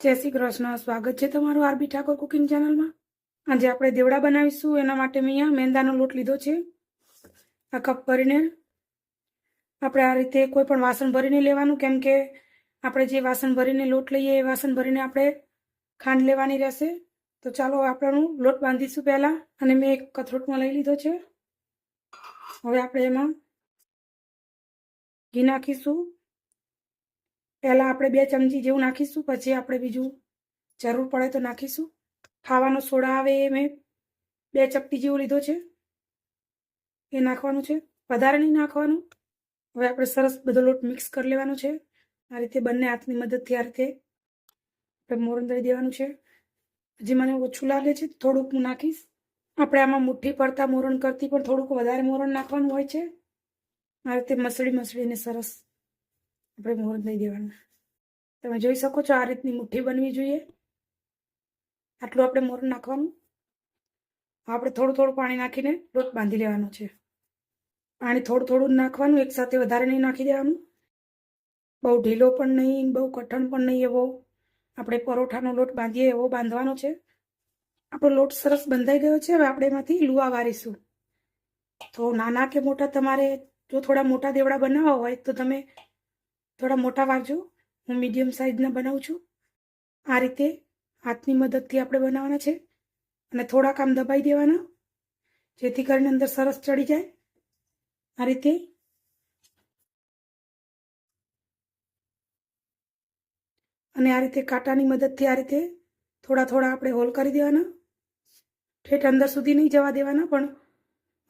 જય શ્રી કૃષ્ણ. સ્વાગત છે તમારું આરબી ઠાકોર કુકિંગ ચેનલમાં. આજે આપણે દેવડા બનાવીશું. એના માટે મેં અહીંયા મેંદાનો લોટ લીધો છે. આ કપ ભરીને આપણે આ રીતે કોઈ પણ વાસણ ભરીને લેવાનું. કેમ કે આપણે જે વાસણ ભરીને લોટ લઈએ, એ વાસણ ભરીને આપણે ખાંડ લેવાની રહેશે. તો ચાલો આપણનું લોટ બાંધીશું પહેલાં અને મેં એક કથરોટમાં લઈ લીધો છે. હવે આપણે એમાં ઘી નાખીશું. પહેલાં આપણે બે ચમચી જેવું નાખીશું, પછી આપણે બીજું જરૂર પડે તો નાખીશું. ખાવાનો સોડા આવે એ મેં બે ચપટી જેવું લીધો છે. એ નાખવાનું છે. વધારે નહીં નાખવાનું. હવે આપણે સરસ બધો લોટ મિક્સ કરી લેવાનો છે. આ રીતે બંને હાથની મદદથી આ રીતે આપણે મોરણ દળી દેવાનું છે. જે મને ઓછું લાગે છે, થોડુંક હું નાખીશ. આપણે આમાં મુઠ્ઠી પડતા મોરણ કરતી પણ થોડુંક વધારે મોરણ નાખવાનું હોય છે. આ રીતે મસળી મસળીને સરસ આપણે મુહૂર્ત દઈ દેવાનું. તમે જોઈ શકો છો આ રીતની મુઠ્ઠી બનવી જોઈએ. આટલું આપણે મોર નાખવાનું. આપણે થોડું થોડું પાણી નાખીને લોટ બાંધી લેવાનો છે. પાણી થોડું થોડું નાખવાનું એકસાથે વધારે નહીં નાખી દેવાનું. બહુ ઢીલો પણ નહીં, બહુ કઠણ પણ નહીં એવો. આપણે પરોઠાનો લોટ બાંધીએ એવો બાંધવાનો છે. આપણો લોટ સરસ બંધાઈ ગયો છે. હવે આપણે એમાંથી લુવા વારીશું. તો નાના કે મોટા તમારે જો થોડા મોટા દેવડા બનાવવા હોય તો તમે થોડા મોટા વારજો હું મીડિયમ સાઇઝના બનાવું છું. આ રીતે હાથની મદદથી આપણે બનાવવાના છે. અને થોડાક આમ દબાઈ દેવાના, જેથી કરીને અંદર સરસ ચડી જાય. આ રીતે અને આ રીતે કાંટાની મદદથી આ રીતે થોડા થોડા આપણે હોલ કરી દેવાના. ઠેઠ અંદર સુધી નહીં જવા દેવાના, પણ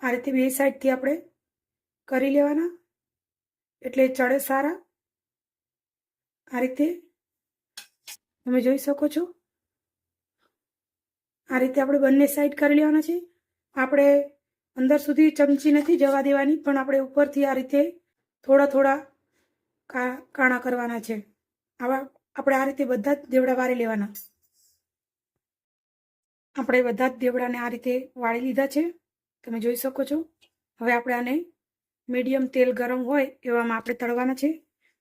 આ રીતે બે સાઈડથી આપણે કરી લેવાના. એટલે ચડે સારા. આ રીતે તમે જોઈ શકો છો. આ રીતે આપણે બંને સાઈડ કરી લેવાના છે આપણે અંદર સુધી ચમચી નથી જવા દેવાની, પણ આપણે ઉપરથી આ રીતે થોડા થોડા કાણા કરવાના છે. આવા આપણે આ રીતે બધા જ દેવડા વાળી લેવાના. આપણે બધા જ દેવડાને આ રીતે વાળી લીધા છે. તમે જોઈ શકો છો. હવે આપણે આને મીડિયમ તેલ ગરમ હોય એવામાં આપણે તળવાના છે.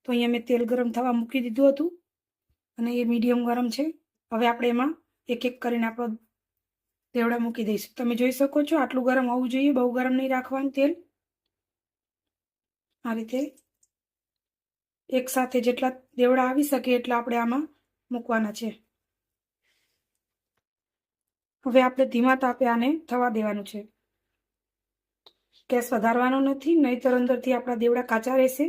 તો અહીંયા મેં તેલ ગરમ થવા મૂકી દીધું હતું અને એ મીડિયમ ગરમ છે. હવે આપણે એમાં એક એક કરીને આપણો દેવડા મૂકી દઈશું. તમે જોઈ શકો છો આટલું ગરમ હોવું જોઈએ, બહુ ગરમ નહીં રાખવાનું તેલ. આ રીતે એક સાથે જેટલા દેવડા આવી શકે એટલા આપણે આમાં મૂકવાના છે. હવે આપણે ધીમા તાપે આને થવા દેવાનું છે. ગેસ વધારવાનો નથી, નહીતર અંદરથી આપણા દેવડા કાચા રહેશે.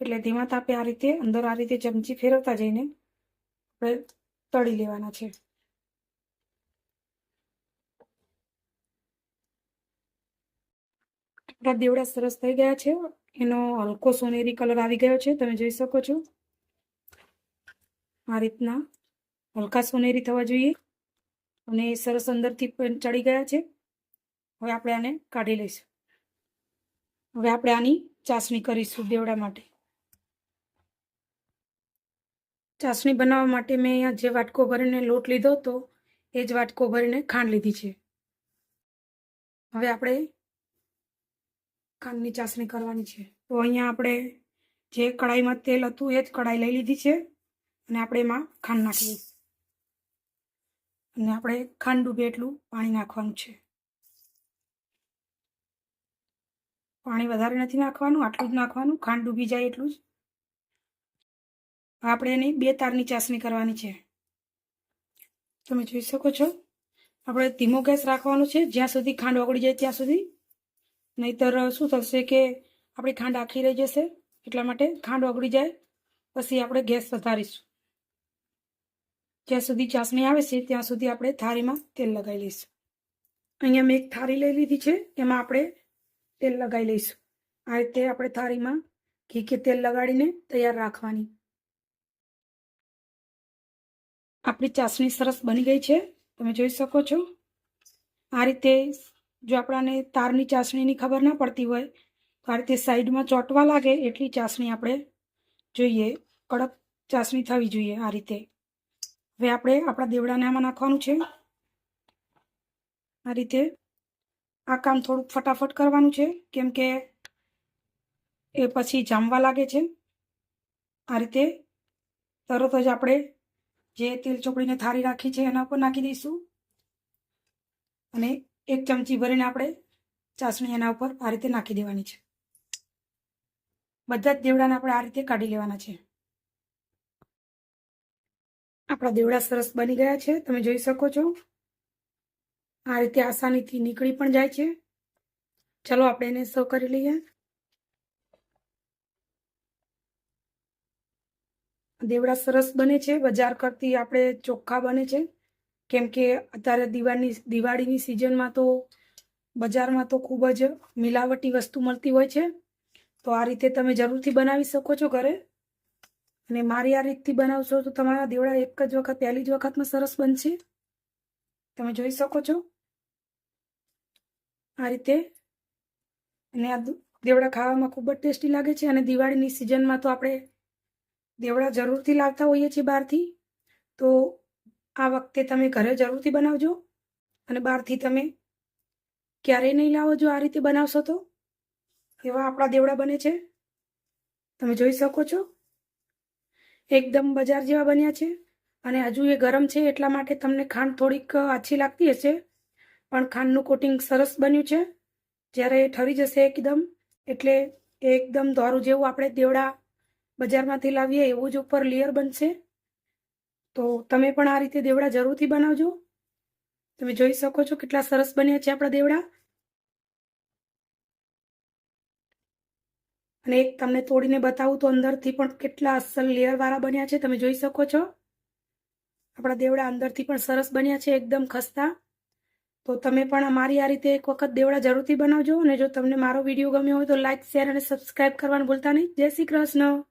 એટલે ધીમા તાપે આ રીતે, અંદર આ રીતે ચમચી ફેરવતા જઈને આપણે તળી લેવાના છે. આપણા દેવડા સરસ થઈ ગયા છે. એનો હલકો સોનેરી કલર આવી ગયો છે. તમે જોઈ શકો છો. આ રીતના હલકા સોનેરી થવા જોઈએ. અને સરસ અંદરથી ચડી ગયા છે. હવે આપણે આને કાઢી લઈશું. હવે આપણે આની ચાસણી કરીશું દેવડા માટે. ચાસણી બનાવવા માટે મેં અહીંયા જે વાટકો ભરીને લોટ લીધો હતો, એ જ વાટકો ભરીને ખાંડ લીધી છે. હવે આપણે ખાંડની ચાસણી કરવાની છે. તો અહીંયા આપણે જે કડાઈમાં તેલ હતું, એ જ કડાઈ લઈ લીધી છે અને આપણે એમાં ખાંડ નાખી અને આપણે ખાંડ ડૂબે એટલું પાણી નાખવાનું છે. પાણી વધારે નથી નાખવાનું, આટલું જ નાખવાનું, ખાંડ ડૂબી જાય એટલું જ. આપણે એની બે તારની ચાસણી કરવાની છે. તમે જોઈ શકો છો. આપણે ધીમો ગેસ રાખવાનો છે. જ્યાં સુધી ખાંડ ઓગળી જાય ત્યાં સુધી. નહીતર શું થશે કે આપણી ખાંડ આખી રહી જશે. એટલા માટે ખાંડ ઓગળી જાય. પછી આપણે ગેસ વધારીશું. જ્યાં સુધી ચાસણી આવે છે, ત્યાં સુધી આપણે થાળીમાં તેલ લગાવી લઈશું. અહીંયા મેં એક થાળી લઈ લીધી છે. એમાં આપણે તેલ લગાવી લઈશું. આ રીતે આપણે થાળીમાં ઘી કે તેલ લગાડીને તૈયાર રાખવાની. આપણી ચાસણી સરસ બની ગઈ છે. તમે જોઈ શકો છો. આ રીતે જો આપણાને તારની ચાસણીની ખબર ના પડતી હોય, તો આ રીતે સાઈડમાં ચોંટવા લાગે એટલી ચાસણી આપણે જોઈએ. કડક ચાસણી થવી જોઈએ આ રીતે. હવે આપણે આપણા દેવડાને આમાં નાખવાનું છે. આ રીતે આ કામ થોડુંક ફટાફટ કરવાનું છે, કેમ કે એ પછી જામવા લાગે છે. આ રીતે તરત જ આપણે જે તેલ ચોપડીને થાળી રાખી છે એના ઉપર નાખી દઈશું. અને એક ચમચી ભરીને આપણે ચાસણી એના ઉપર આ રીતે નાખી દેવાની છે. બધા જ દેવડાને આપણે આ રીતે કાઢી લેવાના છે. આપણા દેવડા સરસ બની ગયા છે. તમે જોઈ શકો છો. આ રીતે આસાનીથી નીકળી પણ જાય છે. ચલો આપણે એને સર્વ કરી લઈએ. દેવડા સરસ બને છે, બજાર કરતી આપણે ચોખ્ખા બને છે. કેમ કે અત્યારે દિવાળીની દિવાળીની સિઝનમાં તો બજારમાં તો ખૂબ જ મિલાવટી વસ્તુ મળતી હોય છે. તો આ રીતે તમે જરૂરથી બનાવી શકો છો ઘરે. અને મારી આ રીતથી બનાવશો તો તમારા દેવડા એક જ વખત, પહેલી જ વખતમાં સરસ બનશે. તમે જોઈ શકો છો. આ રીતે. અને આ દેવડા ખાવામાં ખૂબ જ ટેસ્ટી લાગે છે અને દિવાળીની સિઝનમાં તો આપણે દેવડા જરૂરથી લાવતા હોઈએ છીએ બહારથી, તો આ વખતે તમે ઘરે જરૂરથી બનાવજો અને બહારથી તમે ક્યારેય નહીં લાવો જો આ રીતે બનાવશો તો. એવા આપણા દેવડા બને છે. તમે જોઈ શકો છો. એકદમ બજાર જેવા બન્યા છે અને હજુ એ ગરમ છે એટલા માટે તમને ખાંડ થોડીક આછી લાગતી હશે. પણ ખાંડનું કોટિંગ સરસ બન્યું છે. જ્યારે એ ઠરી જશે એકદમ, એટલે એકદમ દોરું જેવું આપણે દેવડા બજારમાંથી લાવીએ એવું જ ઉપર લેયર બનશે. તો તમે પણ આ રીતે દેવડા જરૂરથી બનાવજો. તમે જોઈ શકો છો કેટલા સરસ બન્યા છે આપણા દેવડા. અને એક તમને તોડીને બતાવું તો અંદરથી પણ કેટલા અસલ લેયરવાળા બન્યા છે. તમે જોઈ શકો છો. આપણા દેવડા અંદરથી પણ સરસ બન્યા છે, એકદમ ખસ્તા. તો તમે પણ અમારી આ રીતે એક વખત દેવડા જરૂરથી બનાવજો. અને જો તમને મારો વીડિયો ગમ્યો હોય તો લાઇક શેર અને સબસ્ક્રાઇબ કરવાનું ભૂલતા નહીં. જય શ્રી કૃષ્ણ.